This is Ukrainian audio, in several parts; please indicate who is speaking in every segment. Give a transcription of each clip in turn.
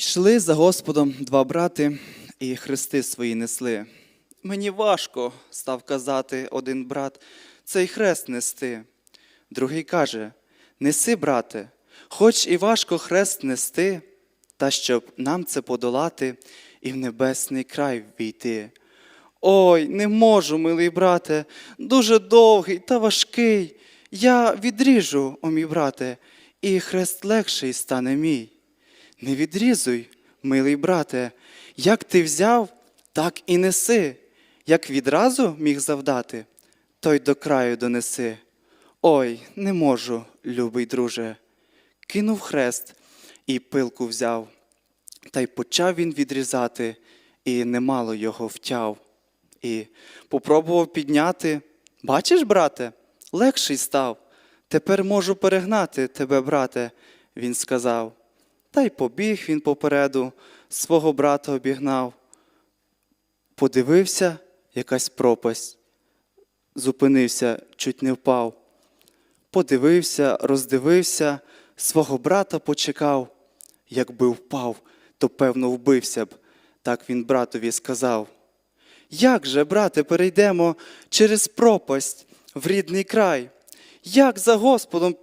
Speaker 1: Йшли за Господом два брати і хрести свої несли. Мені важко, став казати один брат, цей хрест нести. Другий каже: Неси, брате, хоч і важко хрест нести, та щоб нам це подолати і в небесний край ввійти. Ой, не можу, милий брате, дуже довгий та важкий. Я відріжу, о мій брате, і хрест легший стане мій. Не відрізуй, милий брате, як ти взяв, так і неси, як відразу міг завдати, то й до краю донеси. Ой, не можу, любий друже. Кинув хрест і пилку взяв, та й почав він відрізати, і немало його втяв. І попробував підняти. Бачиш, брате, легший став. Тепер можу перегнати тебе, брате, він сказав. Та й побіг він попереду, свого брата обігнав. Подивився якась пропасть, зупинився, чуть не впав. Подивився, роздивився, свого брата почекав. Якби впав, то певно вбився б, так він братові сказав. Як же, брате, перейдемо через пропасть в рідний край? Як за Господом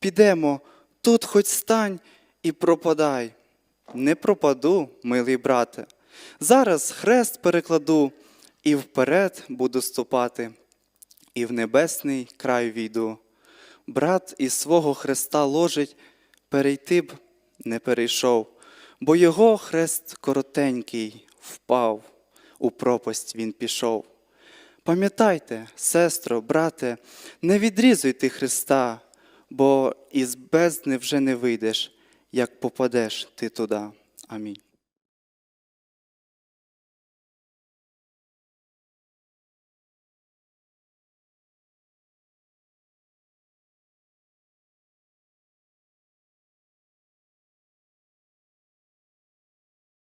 Speaker 1: підемо, тут хоч стань і пропадай. Не пропаду, милий брате. Зараз хрест перекладу і вперед буду ступати, і в небесний край війду. Брат із свого хреста ложить, перейти б не перейшов, бо його хрест коротенький впав, у пропасть він пішов. Пам'ятайте, сестро, брате, не відрізуйте Христа, бо із бездни вже не вийдеш, як попадеш ти туди. Амінь.